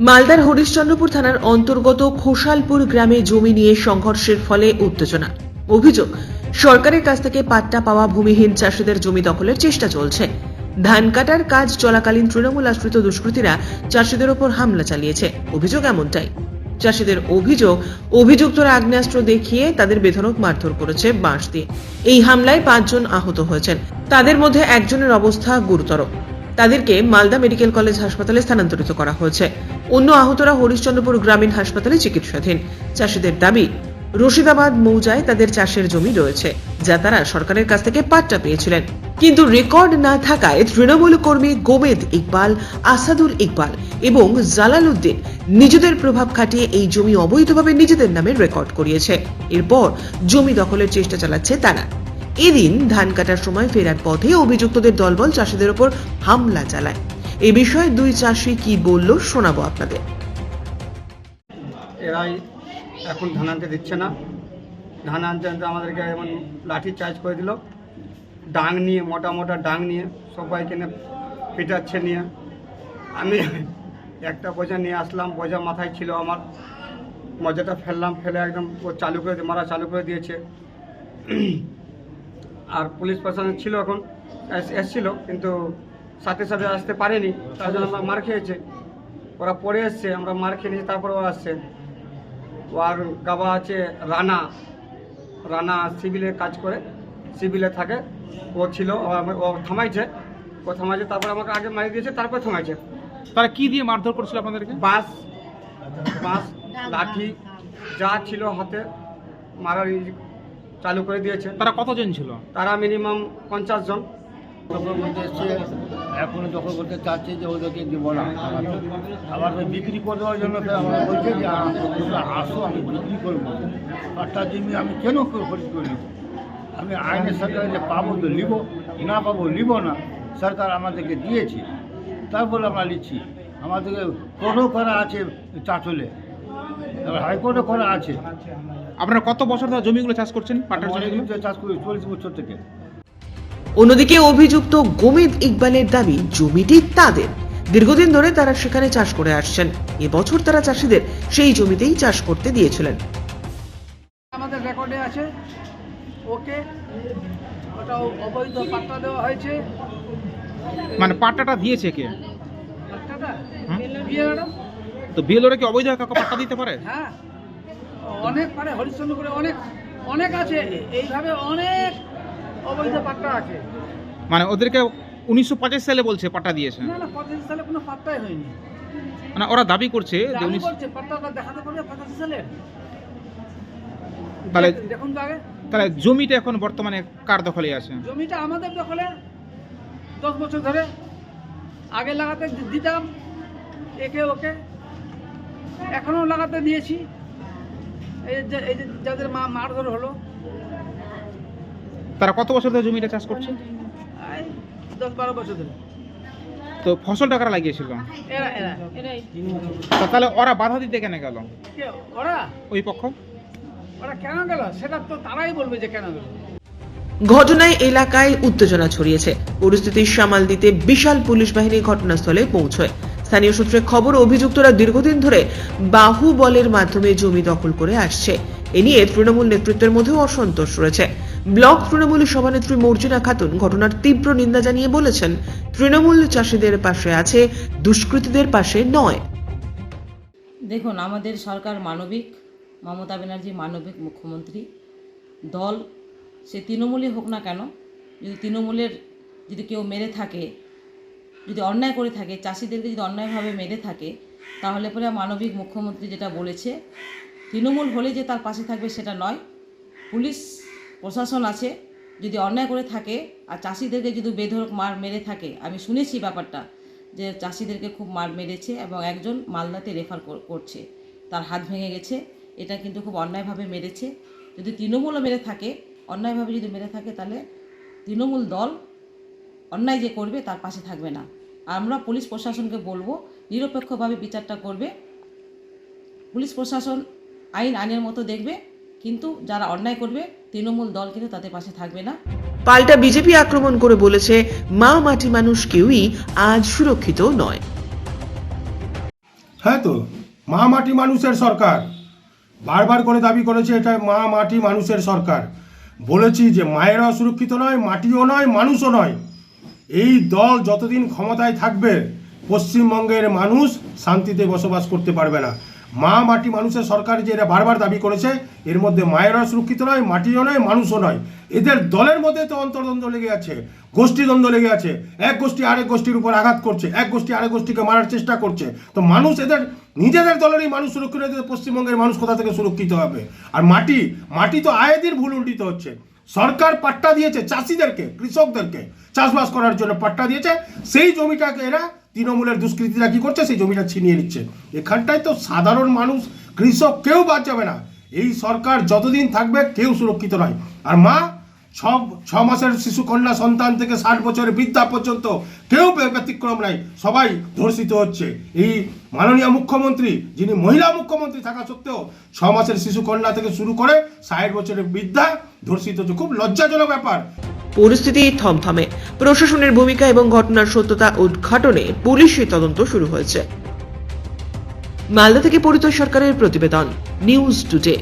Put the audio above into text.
মালদার হরিশ্চন্দ্রপুর থানার অন্তর্গত খোসালপুর গ্রামে জমি নিয়ে সংঘর্ষের ফলে উত্তেজনা। অভিযোগ, সরকারের কাছ থেকে পাট্টা পাওয়া ভূমিহীন চাষিদের জমি দখলের চেষ্টা চলছে। ধান কাটার কাজ চলাকালীন তৃণমূল আশ্রিত দুষ্কৃতীরা চাষিদের ওপর হামলা চালিয়েছে। অভিযোগ এমনটাই। চাষিদের অভিযোগ, অভিযুক্তরা আগ্নেয়াস্ত্র দেখিয়ে তাদের বেধনক মারধর করেছে বাঁশ দিয়ে। এই হামলায় পাঁচজন আহত হয়েছেন। তাদের মধ্যে একজনের অবস্থা গুরুতর। তাদেরকে মালদা মেডিকেল কলেজ হাসপাতালে স্থানান্তরিত করা হয়েছে। অন্য আহতরা হরিশ্চন্দ্রপুর গ্রামীণ হাসপাতালে চিকিৎসাধীন। চাষিদের দাবি, রশিদাবাদ, মৌজায় তাদের চাষের জমি রয়েছে, যা তারা সরকারের কাছ থেকে পাট্টা পেয়েছিলেন। কিন্তু রেকর্ড না থাকায় তৃণমূল কর্মী গোবেদ ইকবাল, আসাদুল ইকবাল এবং জালাল উদ্দিন নিজেদের প্রভাব খাটিয়ে এই জমি অবৈধভাবে নিজেদের নামে রেকর্ড করিয়েছে। এরপর জমি দখলের চেষ্টা চালাচ্ছে তারা। এদিন ধান কাটার সময় ফেরার পথে অভিযুক্তদের দলবল চাষিদের ওপর হামলা চালায়। এ বিষয়ে দুই চাষি কি বলল শোনাবো আপনাদের। এরাই এখন ধান আনতে দিচ্ছে না। ধান আনতে আনতে আমাদেরকে এমন লাঠি চার্জ করে দিল। ডাং নিয়ে, মোটা মোটা ডাং নিয়ে সবাইকে নিয়ে পিটাচ্ছে নিয়ে। আমি একটা বোঝা নিয়ে আসলাম বোঝা মাথায় ছিল আমার। মজাটা ফেললাম, ফেলে একদম ও চালু করে মারা চালু করে দিয়েছে। আর পুলিশ প্রশাসন ছিল এখন এস- এসছিল কিন্তু সাথে সাথে আসতে পারেনি। তার জন্য আমরা মার খেয়েছে। ওরা পরে এসছে আমরা মার খেয়ে নিয়েছি তারপরে ও আসছে। ও আর গাবা আছে রানা। রানা সিভিলে কাজ করে সিভিলে থাকে। ও ছিল ও থামাইছে। ও থামাইছে তারপরে আমাকে আগে মারি দিয়েছে তারপরে থামাইছে। তারা কি দিয়ে মারধর করেছিল আপনাদেরকে? বাঁশ বাঁশ লাঠি যা ছিল হাতে মারার ই- চালু করে দিয়েছে। তারা কতজন ছিল? তারা মিনিমাম পঞ্চাশ জন। দখল করতে এসছে এখনও দখল করতে চাচ্ছে যে ওদেরকে দিব না। আবার ওই বিক্রি করে দেওয়ার জন্য আমরা বলছে যে তোমরা আসো আমি বিক্রি করব। আটটা জমি আমি কেন করে খরিদ করে আমি আইনের সরকারে যে পাবো তো নিব না পাবো নিব না সরকার আমাদেরকে দিয়েছে। তারপরে আমরা নিচ্ছি। আমাদেরকে কোনো করা আছে চাঁচলে। এবার হাইকোর্টও করা আছে। আপনারা কত বছর ধরে জমিগুলো চাষ করছেন পাটার জমিগুলো? চাষ করি চল্লিশ বছর থেকে। অন্যদিকে অভিযুক্ত গোমেদ ইকবালের দাবি জমিটি তাদের। দীর্ঘদিন ধরে তারা সেখানে চাষ করে আসছেন। এবছর তারা চাষিদের সেই জমিতেই চাষ করতে দিয়েছিলেন। আমাদের রেকর্ডে আছে। ওকে ওটা অবৈধ পাট্টা দেওয়া হয়েছে। মানে পাট্টাটা দিয়েছে কে? পাট্টাটা? ম্যাডাম? তো বিএলওরা কি অবৈধ কাউকে পাট্টা দিতে পারে? হ্যাঁ। অনেক পারে হরিশ্চন্দ্রপুরে অনেক অনেক আছে। এইভাবে অনেক অবৈধ পাট্টা আছে। মানে ওদেরকে উনিশশো পঁচাশ সালে বলছে পাট্টা দিয়েছে। না না পঁচাশি সালে কোনো পাট্টাই হয়নি। মানে ওরা দাবি করছে যে উনিশ পাট্টাটা দেখাতে পারবে পঁচাশি সালের তাহলে দেখুন তো আগে। তাহলে জমিটা এখন বর্তমানে কার দখলে আছে? জমিটা আমাদের দখলে। দশ বছর ধরে আগে লাগাতে দিতাম একে ওকে। এখনও লাগাতে দিয়েছি। এই যে এই যে যাদের মা মারধর হলো। তারা কত বছর ধরে জমিটা চাষ করছে? এই দশ বারো বছর ধরে। তো ফসলটা কারা লাগিয়েছিল? এরা এরা। এরাই তাহলে ওরা বাধা দিতে কেন গেল? কে ওরা? ওই পক্ষ? ওরা কেন গেল? সেটা তো তারাই বলবে যে কেন গেল। ঘটনায় এলাকায় উত্তেজনা ছড়িয়েছে। পরিস্থিতি সামাল দিতে বিশাল পুলিশ বাহিনী ঘটনাস্থলে পৌঁছয়। স্থানীয় সূত্রে খবর, অভিযুক্তরা দীর্ঘদিন ধরে বাহুবলের মাধ্যমে জমি দখল করে আসছে। এ নিয়ে তৃণমূল নেতৃত্বের মধ্যেও অসন্তোষ রয়েছে। ব্লক তৃণমূল সভানেত্রী মর্জিনা খাতুন ঘটনার তীব্র নিন্দা জানিয়ে বলেছেন, তৃণমূল চাষিদের পাশে আছে, দুষ্কৃতীদের পাশে নয়। দেখুন, আমাদের সরকার মানবিক, মমতা ব্যানার্জি মানবিক মুখ্যমন্ত্রী, দল, সে তৃণমূলই হোক না কেন, যদি তৃণমূলের যদি কেউ মেরে থাকে যদি অন্যায় করে থাকে, চাষিদেরকে যদি অন্যায়ভাবে মেরে থাকে, তাহলে পরে মানবিক মুখ্যমন্ত্রী যেটা বলেছে, তৃণমূল হলে যে তার পাশে থাকবে সেটা নয়। পুলিশ, প্রশাসন আছে, যদি অন্যায় করে থাকে আর চাষিদেরকে যদি বেধরক মার মেরে থাকে, আমি শুনেছি ব্যাপারটা যে চাষিদেরকে খুব মার মেরেছে এবং একজন মালদাতে রেফার করছে। তার হাত ভেঙে গেছে, এটা কিন্তু খুব অন্যায়ভাবে মেরেছে। যদি তৃণমূলও মেরে থাকে, অন্যায়ভাবে যদি মেরে থাকে, তাহলে তৃণমূল দল অন্যায় যে করবে তার পাশে থাকবে না। আমরা পুলিশ প্রশাসনকে বলব নিরপেক্ষভাবে বিচারটা করবে। পুলিশ প্রশাসন আইন আইনের মতো দেখবে কিন্তু যারা অন্যায় করবে তৃণমূল দল কিন্তু তাদের পাশে থাকবে না। পাল্টা বিজেপি আক্রমণ করে বলেছে মা মাটি মানুষ কেউই আজ সুরক্ষিত নয়। হ্যাঁ তো মা মাটি মানুষের সরকার। বারবার করে দাবি করেছে এটা মা মাটি মানুষের সরকার। বলেছি যে মায়েরাও সুরক্ষিত নয় মাটিও নয় মানুষও নয়। এই দল যতদিন ক্ষমতায় থাকবে, পশ্চিমবঙ্গের মানুষ শান্তিতে বসবাস করতে পারবে না। মা মাটি মানুষের সরকার যে এরা বারবার দাবি করেছে, এর মধ্যে মায়েরা সুরক্ষিত নয়, মাটিও নয়, মানুষও নয়। এদের দলের মধ্যে তো অন্তর্দ্বন্দ্ব লেগে আছে, গোষ্ঠীদ্বন্দ্ব লেগে আছে। এক গোষ্ঠী আরেক গোষ্ঠীর উপর আঘাত করছে, এক গোষ্ঠী আরেক গোষ্ঠীকে মারার চেষ্টা করছে। তো মানুষ এদের, নিজেদের দলেরই মানুষ সুরক্ষিত পশ্চিমবঙ্গের মানুষ কোথা থেকে সুরক্ষিত হবে? আর মাটি মাটি তো আয়েদের ভুল উল্টিত হচ্ছে। সরকার পাট্টা দিয়েছে চাষিদেরকে, কৃষকদেরকে। চাষবাস করার জন্য পাট্টা দিয়েছে। সেই জমিটাকে এরা তৃণমূলের দুষ্কৃতীরা কি করছে? সেই জমিটা ছিনিয়ে নিচ্ছে। এখানটায় তো সাধারণ মানুষ, কৃষক কেউ বাঁচাবে না। এই সরকার যতদিন থাকবে কেউ সুরক্ষিত নয়। আর মা ছ মাসের শিশু কন্যা সন্তান থেকে ষাট বছরের বৃদ্ধা পর্যন্ত কেউ ব্যতিক্রম নাই। সবাই ধর্ষিত হচ্ছে। এই মাননীয় মুখ্যমন্ত্রী, যিনি মহিলা মুখ্যমন্ত্রী থাকা সত্ত্বেও ছ মাসের শিশু কন্যা থেকে শুরু করে ষাট বছরের বৃদ্ধা ধর্ষিত হচ্ছে। খুব লজ্জাজনক ব্যাপার। পরিস্থিতি থমথমে। প্রশাসনের ভূমিকা এবং ঘটনার সত্যতা উদ্ঘাটনে পুলিশি তদন্ত শুরু হয়েছে। মালদা থেকে পরিতোষ সরকারের প্রতিবেদন, নিউজ টুডে।